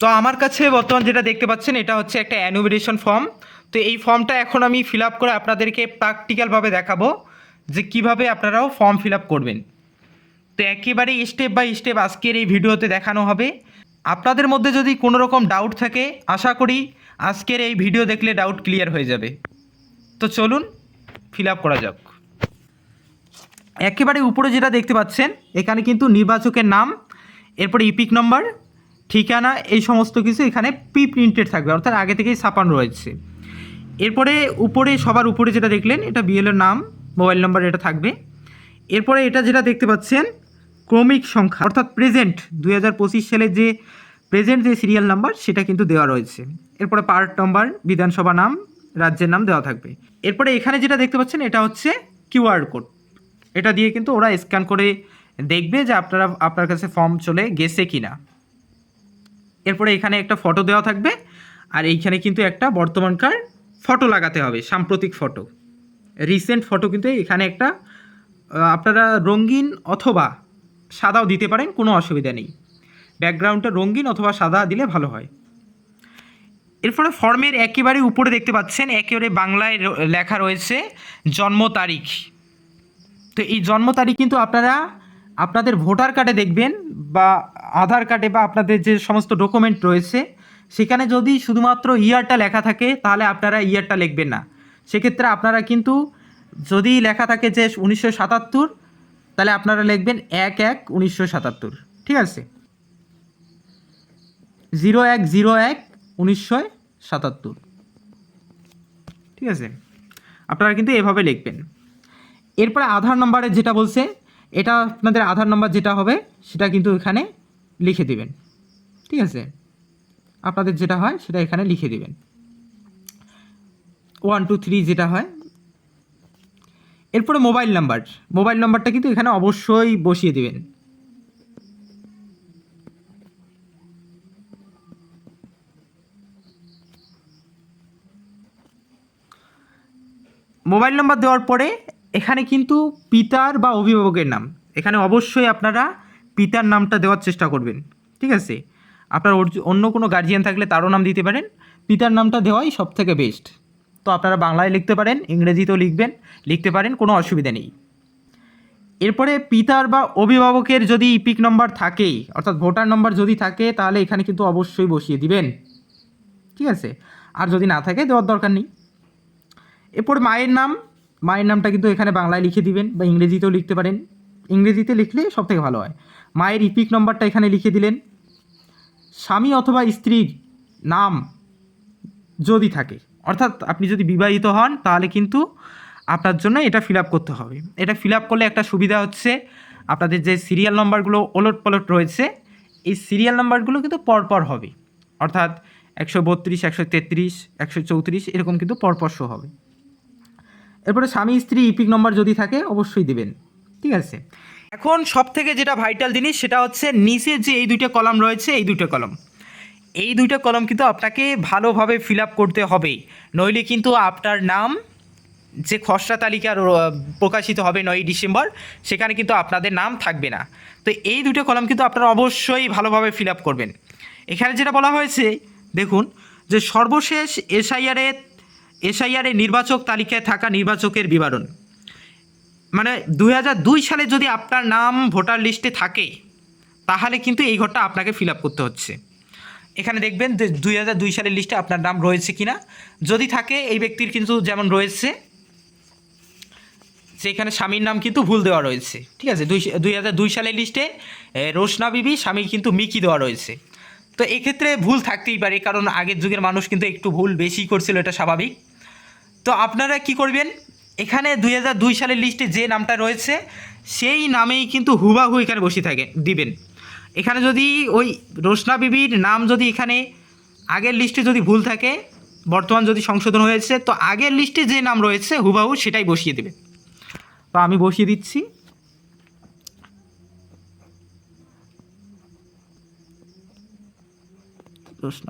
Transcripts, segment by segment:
তো আমার কাছে বর্তমান যেটা দেখতে পাচ্ছেন, এটা হচ্ছে একটা অ্যানুমিনেশন ফর্ম তো এই ফর্মটা এখন আমি ফিল আপ করে আপনাদেরকে প্র্যাকটিক্যালভাবে দেখাবো যে কীভাবে আপনারাও ফর্ম ফিল আপ করবেন। তো একেবারে স্টেপ বাই স্টেপ আজকের এই ভিডিওতে দেখানো হবে। আপনাদের মধ্যে যদি কোনো রকম ডাউট থাকে, আশা করি আজকের এই ভিডিও দেখলে ডাউট ক্লিয়ার হয়ে যাবে। তো চলুন ফিল আপ করা যাক। একেবারে উপরে যেটা দেখতে পাচ্ছেন, এখানে কিন্তু নির্বাচকের নাম, এরপরে ইপিক নম্বর ঠিকানা, এই সমস্ত কিছু এখানে প্রি প্রিন্টেড থাকবে, অর্থাৎ আগে থেকেই ছাপানো রয়েছে। এরপরে উপরে, সবার উপরে যেটা দেখলেন, এটা বিএলের নাম, মোবাইল নম্বর এটা থাকবে। এরপরে এটা যেটা দেখতে পাচ্ছেন, ক্রমিক সংখ্যা, অর্থাৎ প্রেজেন্ট দুই হাজার পঁচিশ সালের যে প্রেজেন্ট যে সিরিয়াল নাম্বার সেটা কিন্তু দেওয়া রয়েছে। এরপরে পার্ট নম্বর বিধানসভা নাম, রাজ্যের নাম দেওয়া থাকবে। এরপরে এখানে যেটা দেখতে পাচ্ছেন, এটা হচ্ছে কিউআর কোড এটা দিয়ে কিন্তু ওরা স্ক্যান করে দেখবে যে আপনারা, আপনার কাছে ফর্ম চলে গেছে কি না এরপরে এখানে একটা ফটো দেওয়া থাকবে, আর এইখানে কিন্তু একটা বর্তমানকার ফটো লাগাতে হবে, সাম্প্রতিক ফটো রিসেন্ট ফটো কিন্তু এখানে একটা আপনারা রঙিন অথবা সাদাও দিতে পারেন, কোনো অসুবিধা নেই। ব্যাকগ্রাউন্ডটা রঙিন অথবা সাদা দিলে ভালো হয়। এরপরে ফর্মের একেবারে উপরে দেখতে পাচ্ছেন, একেবারে বাংলায় লেখা রয়েছে, জন্ম তারিখ। তো এই জন্ম তারিখ কিন্তু আপনারা আপনাদের ভোটার কার্ডে দেখবেন বা আধার কার্ডে বা আপনাদের যে সমস্ত ডকুমেন্ট রয়েছে, সেখানে যদি শুধুমাত্র ইয়ারটা লেখা থাকে, তাহলে আপনারা ইয়ারটা লিখবেন না। সেক্ষেত্রে আপনারা কিন্তু যদি লেখা থাকে যে উনিশশো সাতাত্তর, তাহলে আপনারা লিখবেন এক এক উনিশশো সাতাত্তর। ঠিক আছে? জিরো এক জিরো এক উনিশশো সাতাত্তর। ঠিক আছে? আপনারা কিন্তু এভাবে লিখবেন। এরপরে আধার নম্বরে যেটা বলছে এটা আপনাদের আধার নম্বর যেটা হবে, সেটা কিন্তু এখানে লিখে দিবেন। ঠিক আছে? আপনাদের যেটা হয়, সেটা এখানে লিখে দিবেন। ওয়ান, টু, থ্রি যেটা হয়। এরপরে মোবাইল নাম্বার। মোবাইল নাম্বারটা কিন্তু এখানে অবশ্যই বসিয়ে দিবেন। মোবাইল নাম্বার দেওয়ার পরে এখানে কিন্তু পিতার বা অভিভাবকের নাম। এখানে অবশ্যই আপনারা পিতার নামটা দেওয়ার চেষ্টা করবেন। ঠিক আছে? আপনার অন্য কোনো গার্জিয়ান থাকলে তারও নাম দিতে পারেন। পিতার নামটা দেওয়াই সব থেকে বেস্ট তো আপনারা বাংলায় লিখতে পারেন, ইংরেজিতেও লিখবেন, লিখতে পারেন, কোনো অসুবিধা নেই। এরপরে পিতার বা অভিভাবকের যদি ইপিক নম্বর থাকেই, অর্থাৎ ভোটার নম্বর যদি থাকে, তাহলে এখানে কিন্তু অবশ্যই বসিয়ে দিবেন। ঠিক আছে? আর যদি না থাকে, দেওয়ার দরকার নেই। এরপর মায়ের নাম মায়ের নামটা কিন্তু এখানে বাংলায় লিখে দিবেন বা ইংরেজিতেও লিখতে পারেন। ইংরেজিতে লিখলে সব থেকে ভালো হয়। মায়ের ইপিক নম্বরটা এখানে লিখে দিলেন। স্বামী অথবা স্ত্রীর নাম যদি থাকে, অর্থাৎ আপনি যদি বিবাহিত হন, তাহলে কিন্তু আপনার জন্য এটা ফিল আপ করতে হবে। এটা ফিল আপ করলে একটা সুবিধা হচ্ছে, আপনাদের যে সিরিয়াল নাম্বারগুলো ওলট পলট রয়েছে, এই সিরিয়াল নাম্বারগুলো কিন্তু পরপর হবে। অর্থাৎ একশো বত্রিশ, একশো তেত্রিশ, একশো চৌত্রিশ, এরকম কিন্তু পরপর শো হবে। এরপরে স্বামী, স্ত্রী, ইপিক নম্বর যদি থাকে, অবশ্যই দেবেন। ঠিক আছে? এখন সব থেকে যেটা ভাইটাল জিনিস, সেটা হচ্ছে নিচে যে এই দুইটা কলাম রয়েছে, এই দুইটা কলম। এই দুইটা কলম কিন্তু আপনাকে ভালোভাবে ফিল আপ করতে হবে নইলে কিন্তু আপনার নাম, যে খসড়া তালিকা প্রকাশিত হবে নয়ই ডিসেম্বর, সেখানে কিন্তু আপনাদের নাম থাকবে না। তো এই দুটো কলম কিন্তু আপনারা অবশ্যই ভালোভাবে ফিল আপ করবেন। এখানে যেটা বলা হয়েছে, দেখুন, যে সর্বশেষ এসআইআরে এসআইআরে নির্বাচক তালিকায় থাকা নির্বাচকের বিবরণ। মানে দুই সালে যদি আপনার নাম ভোটার লিস্টে থাকে, তাহলে কিন্তু এই ঘরটা আপনাকে ফিল আপ করতে হচ্ছে। এখানে দেখবেন যে দুই হাজার দুই সালের লিস্টে আপনার নাম রয়েছে কিনা। যদি থাকে, এই ব্যক্তির কিন্তু যেমন রয়েছে সেখানে স্বামীর নাম কিন্তু ভুল দেওয়া রয়েছে। ঠিক আছে, দুই দুই সালের লিস্টে রোশনা বিবি, স্বামীর কিন্তু মিকি দেওয়া রয়েছে। তো এক্ষেত্রে ভুল থাকতেই পারে, কারণ আগের যুগের মানুষ কিন্তু একটু ভুল বেশি করছিল, এটা স্বাভাবিক। তো আপনারা কি করবেন? এখানে দুই হাজার দুই সালের লিস্টে যে নামটা রয়েছে, সেই নামেই কিন্তু হুবাহু এখানে বসে থাকে, দিবেন। এখানে যদি ওই রোশনা বিবির নাম যদি এখানে আগের লিস্টে যদি ভুল থাকে, বর্তমান যদি সংশোধন হয়েছে, তো আগের লিস্টে যে নাম রয়েছে হুবাহু, সেটাই বসিয়ে দেবে তো আমি বসিয়ে দিচ্ছি। প্রশ্ন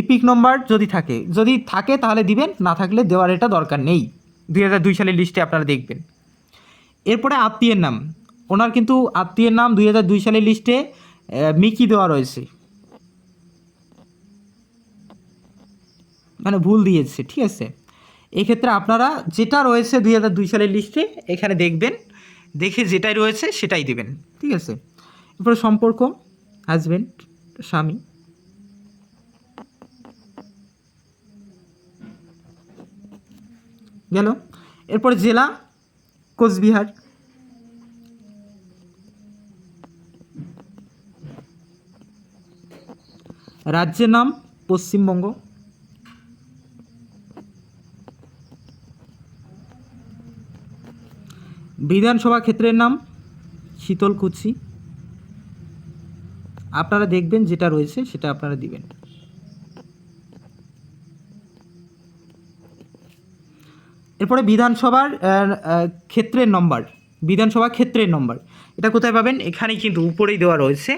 ইপিক নম্বর যদি থাকে যদি থাকে তাহলে দিবেন, না থাকলে দেওয়ার এটা দরকার নেই। দুই হাজার দুই সালের লিস্টে আপনারা দেখবেন। এরপরে আত্মীয়ের নাম। ওনার কিন্তু আত্মীয়ের নাম দুই হাজার দুই সালের লিস্টে মিকি দেওয়া রয়েছে। মানে ভুল দিয়েছে, ঠিক আছে? এক্ষেত্রে আপনারা যেটা রয়েছে দুই হাজার দুই সালের লিস্টে এখানে দেখবেন। দেখে যেটাই রয়েছে, সেটাই দেবেন, ঠিক আছে? এরপরে সম্পর্ক হাজব্যান্ড স্বামী। গেল। এরপরে জেলা কোচবিহার। রাজ্যের নাম পশ্চিমবঙ্গ। বিধানসভা ক্ষেত্রের নাম শীতলকুচি। আপনারা দেখবেন যেটা রয়েছে, সেটা আপনারা দিবেন। এরপরে বিধানসভার ক্ষেত্রের নম্বর। বিধানসভা ক্ষেত্রের নম্বর। এটা কোথায় পাবেন? এখানেই কিন্তু উপরেই দেওয়া রয়েছে।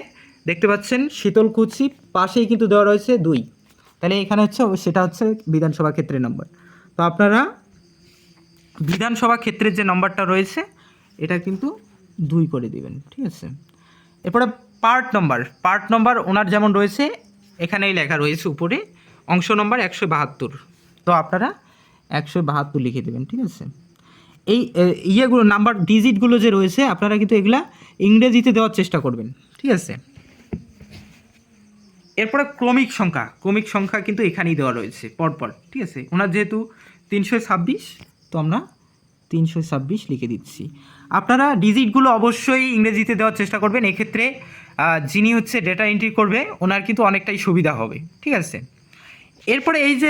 দেখতে পাচ্ছেন, শীতলকুচি পাশেই কিন্তু দেওয়া রয়েছে দুই। তাহলে এখানে হচ্ছে সেটা হচ্ছে বিধানসভা ক্ষেত্রের নম্বর। তো আপনারা বিধানসভা ক্ষেত্রের যে নম্বরটা রয়েছে, এটা কিন্তু দুই করে দিবেন, ঠিক আছে? এরপরে পার্ট নম্বর পার্ট নম্বর ওনার যেমন রয়েছে, এখানেই লেখা রয়েছে উপরে, অংশ নম্বর একশো বাহাত্তর। তো আপনারা একশো বাহাত্তর লিখে দেবেন, ঠিক আছে? এই ইয়েগুলো নাম্বার ডিজিটগুলো যে রয়েছে, আপনারা কিন্তু এগুলা ইংরেজিতে দেওয়ার চেষ্টা করবেন, ঠিক আছে? এরপরে ক্রমিক সংখ্যা ক্রমিক সংখ্যা কিন্তু এখানেই দেওয়া রয়েছে, পরপর, ঠিক আছে? ওনার যেহেতু তিনশো ছাব্বিশ, তো আমরা তিনশো ছাব্বিশ লিখে দিচ্ছি। আপনারা ডিজিটগুলো অবশ্যই ইংরেজিতে দেওয়ার চেষ্টা করবেন। এক্ষেত্রে যিনি হচ্ছে ডেটা এন্ট্রি করবে, ওনার কিন্তু অনেকটাই সুবিধা হবে। ঠিক আছে? এরপরে এই যে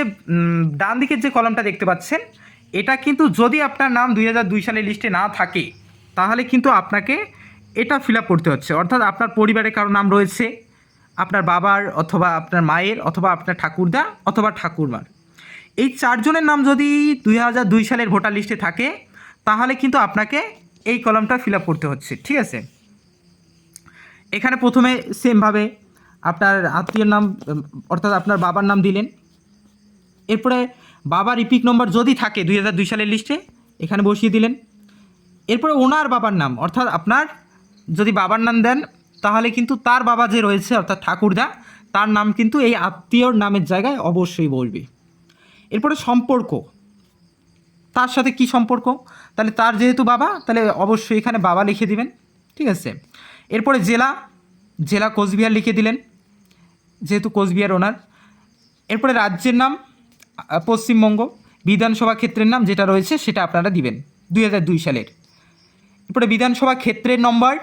ডান দিকের যে কলমটা দেখতে পাচ্ছেন, এটা কিন্তু যদি আপনার নাম দুই হাজার দুই সালের লিস্টে না থাকে, তাহলে কিন্তু আপনাকে এটা ফিল আপ করতে হচ্ছে। অর্থাৎ আপনার পরিবারে কারও নাম রয়েছে, আপনার বাবার অথবা আপনার মায়ের, অথবা আপনার ঠাকুরদা, অথবা ঠাকুরমার। এই চারজনের নাম যদি দুই হাজার দুই সালের ভোটার লিস্টে থাকে, তাহলে কিন্তু আপনাকে এই কলমটা ফিল আপ করতে হচ্ছে, ঠিক আছে? এখানে প্রথমে সেমভাবে আপনার আত্মীয়র নাম, অর্থাৎ আপনার বাবার নাম দিলেন। এরপরে বাবার ইপিক নম্বর যদি থাকে দুই হাজার দুই সালের লিস্টে এখানে বসিয়ে দিলেন। এরপরে ওনার বাবার নাম, অর্থাৎ আপনার যদি বাবার নাম দেন, তাহলে কিন্তু তার বাবা যে রয়েছে, অর্থাৎ ঠাকুরদা, তার নাম কিন্তু এই আত্মীয়র নামের জায়গায় অবশ্যই বলবে। এরপরে সম্পর্ক, তার সাথে কি সম্পর্ক? তাহলে তার যেহেতু বাবা, তাহলে অবশ্যই এখানে বাবা লিখে দিবেন। ঠিক আছে? এরপরে জেলা জেলা কোচবিহার লিখে দিলেন, যেহেতু কোচবিহার ওনার। এরপরে রাজ্যের নাম পশ্চিমবঙ্গ, বিধানসভা ক্ষেত্রের নাম যেটা রয়েছে সেটা আপনারা দিবেন, দুই হাজার দুই সালের। এরপরে বিধানসভা ক্ষেত্রের নম্বর,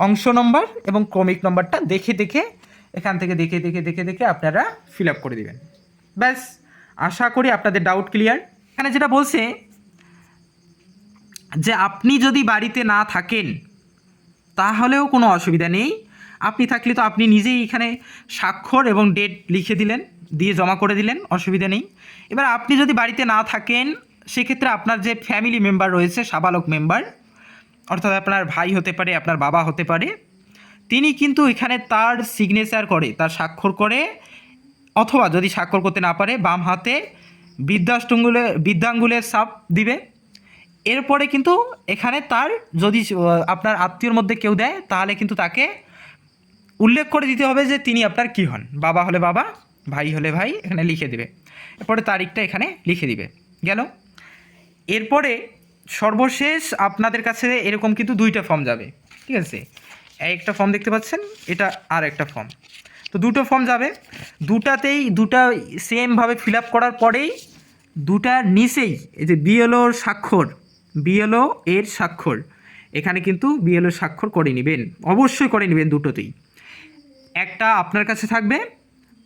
অংশ নম্বর এবং ক্রমিক নম্বরটা দেখে দেখে, এখান থেকে দেখে দেখে দেখে দেখে আপনারা ফিল আপ করে দেবেন। ব্যাস, আশা করি আপনাদের ডাউট ক্লিয়ার এখানে যেটা বলছে যে আপনি যদি বাড়িতে না থাকেন, তাহলেও কোনো অসুবিধা নেই। আপনি থাকলে তো আপনি নিজেই এখানে স্বাক্ষর এবং ডেট লিখে দিলেন, দিয়ে জমা করে দিলেন, অসুবিধা নেই। এবার আপনি যদি বাড়িতে না থাকেন, সেক্ষেত্রে আপনার যে ফ্যামিলি মেম্বার রয়েছে, সাবালক মেম্বার অর্থাৎ আপনার ভাই হতে পারে, আপনার বাবা হতে পারে, তিনি কিন্তু এখানে তার সিগনেচার করে, তার স্বাক্ষর করে, অথবা যদি স্বাক্ষর করতে না পারে, বাম হাতে বৃদ্ধাষ্টঙ্গুলে, বৃদ্ধাঙ্গুলের সাপ দিবে। এরপরে কিন্তু এখানে তার যদি আপনার আত্মীয়র মধ্যে কেউ দেয়, তাহলে কিন্তু তাকে উল্লেখ করে দিতে হবে যে তিনি আপনার কী হন। বাবা হলে বাবা, ভাই হলে ভাই, এখানে লিখে দিবে। এরপরে তারিখটা এখানে লিখে দিবে। গেল। এরপরে সর্বশেষ আপনাদের কাছে এরকম কিন্তু দুইটা ফর্ম যাবে। ঠিক আছে? একটা ফর্ম দেখতে পাচ্ছেন, এটা আর একটা ফর্ম তো দুটো ফর্ম যাবে। দুটাতেই, দুটা সেমভাবে ফিল আপ করার পরেই, দুটার নিচেই, এই যে বিএলওর স্বাক্ষর বিএলও এর স্বাক্ষর। এখানে কিন্তু বিএলও স্বাক্ষর করে নেবেন। অবশ্যই করে নেবেন দুটোতেই। একটা আপনার কাছে থাকবে,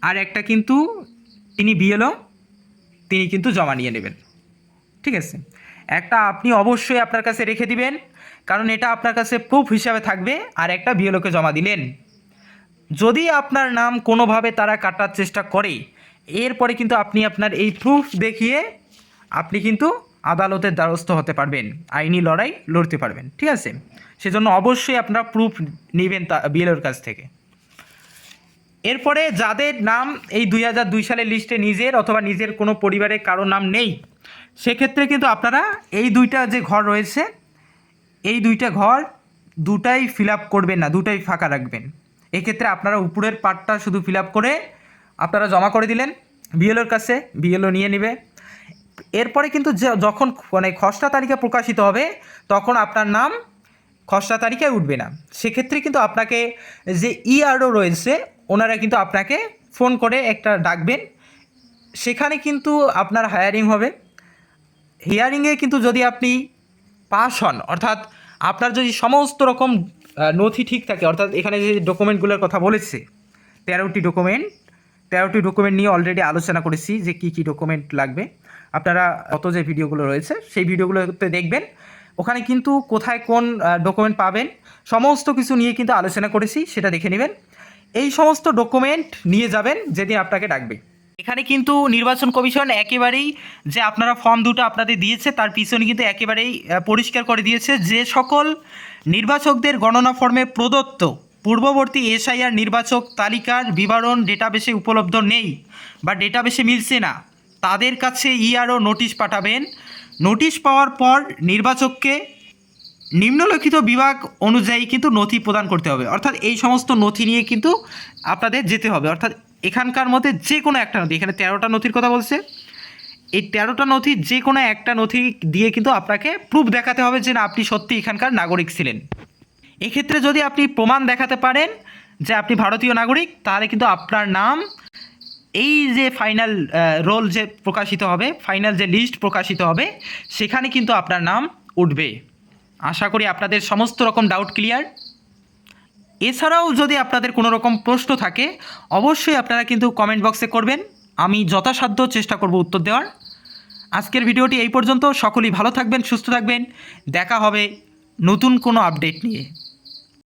আর একটা কিন্তু তিনি বিএলও, তিনি কিন্তু জমা নিয়ে নেবেন। ঠিক আছে? একটা আপনি অবশ্যই আপনার কাছে রেখে দিবেন, কারণ এটা আপনার কাছে প্রুফ হিসাবে থাকবে, আর একটা বিএলওকে জমা দিলেন। যদি আপনার নাম কোনোভাবে তারা কাটার চেষ্টা করে, এরপরে কিন্তু আপনি আপনার এই প্রুফ দেখিয়ে আপনি কিন্তু আদালতের দ্বারস্থ হতে পারবেন, আইনি লড়াই লড়তে পারবেন, ঠিক আছে? সেজন্য অবশ্যই আপনারা প্রুফ নেবেন তা, বিএলওর কাছ থেকে। এরপরে যাদের নাম এই দুই হাজার দুই সালের লিস্টে নিজের অথবা নিজের কোনো পরিবারের কারও নাম নেই, সেক্ষেত্রে কিন্তু আপনারা এই দুইটা যে ঘর রয়েছে, এই দুইটা ঘর দুটাই ফিল আপ করবেন না, দুটাই ফাঁকা রাখবেন। এক্ষেত্রে আপনারা উপরের পার্টটা শুধু ফিল আপ করে আপনারা জমা করে দিলেন, বিএলওর কাছে, বিএলও নিয়ে নেবে। এরপরে কিন্তু যখন মানে খসড়া তালিকা প্রকাশিত হবে, তখন আপনার নাম খসড়া তালিকায় উঠবে না। সেক্ষেত্রে কিন্তু আপনাকে যে ইআরও রয়েছে, ওনারা কিন্তু আপনাকে ফোন করে একটা ডাকবেন। সেখানে কিন্তু আপনার হায়ারিং হবে। হিয়ারিংয়ে কিন্তু যদি আপনি পাস হন, অর্থাৎ আপনার যদি সমস্ত রকম নথি ঠিক থাকে, অর্থাৎ এখানে যে ডকুমেন্টগুলোর কথা বলেছে, তেরোটি ডকুমেন্ট তেরোটি ডকুমেন্ট নিয়ে অলরেডি আলোচনা করেছি যে কী কী ডকুমেন্ট লাগবে। আপনারা অত যে ভিডিওগুলো রয়েছে, সেই ভিডিওগুলোতে দেখবেন। ওখানে কিন্তু কোথায় কোন ডকুমেন্ট পাবেন, সমস্ত কিছু নিয়ে কিন্তু আলোচনা করেছি, সেটা দেখে নেবেন। এই সমস্ত ডকুমেন্ট নিয়ে যাবেন, যেদিন আপনাকে ডাকবে। এখানে কিন্তু নির্বাচন কমিশন একেবারেই যে আপনারা ফর্ম দুটো আপনাদের দিয়েছে, তার পিছনে কিন্তু একেবারেই পরিষ্কার করে দিয়েছে যে সকল নির্বাচকদের গণনা ফর্মে প্রদত্ত পূর্ববর্তী এসআইআর নির্বাচক তালিকার বিবরণ ডেটাবেসে উপলব্ধ নেই বা ডেটাবেসে মিলছে না। তাদের কাছে ইআরও নোটিশ পাঠাবেন। নোটিশ পাওয়ার পর নির্বাচককে নিম্নলিখিত বিভাগ অনুযায়ী কিন্তু নথি প্রদান করতে হবে। অর্থাৎ এই সমস্ত নথি নিয়ে কিন্তু আপনাদের যেতে হবে। অর্থাৎ এখানকার মধ্যে যে কোনো একটা নথি, এখানে তেরোটা নথির কথা বলছে। এই তেরোটা নথি, যে কোনো একটা নথি দিয়ে কিন্তু আপনাকে প্রুফ দেখাতে হবে যে না, আপনি সত্যি এখানকার নাগরিক ছিলেন। এক্ষেত্রে যদি আপনি প্রমাণ দেখাতে পারেন যে আপনি ভারতীয় নাগরিক, তাহলে কিন্তু আপনার নাম এই যে ফাইনাল রোল যে প্রকাশিত হবে ফাইনাল যে লিস্ট প্রকাশিত হবে, সেখানে কিন্তু আপনার নাম উঠবে। আশা করি আপনাদের সমস্ত রকম ডাউট ক্লিয়ার এছাড়াও যদি আপনাদের কোনো রকম প্রশ্ন থাকে, অবশ্যই আপনারা কিন্তু কমেন্ট বক্সে করবেন। আমি যথাসাধ্য চেষ্টা করব উত্তর দেওয়ার। আজকের ভিডিওটি এই পর্যন্ত। সকলেই ভালো থাকবেন, সুস্থ থাকবেন। দেখা হবে নতুন কোনো আপডেট নিয়ে।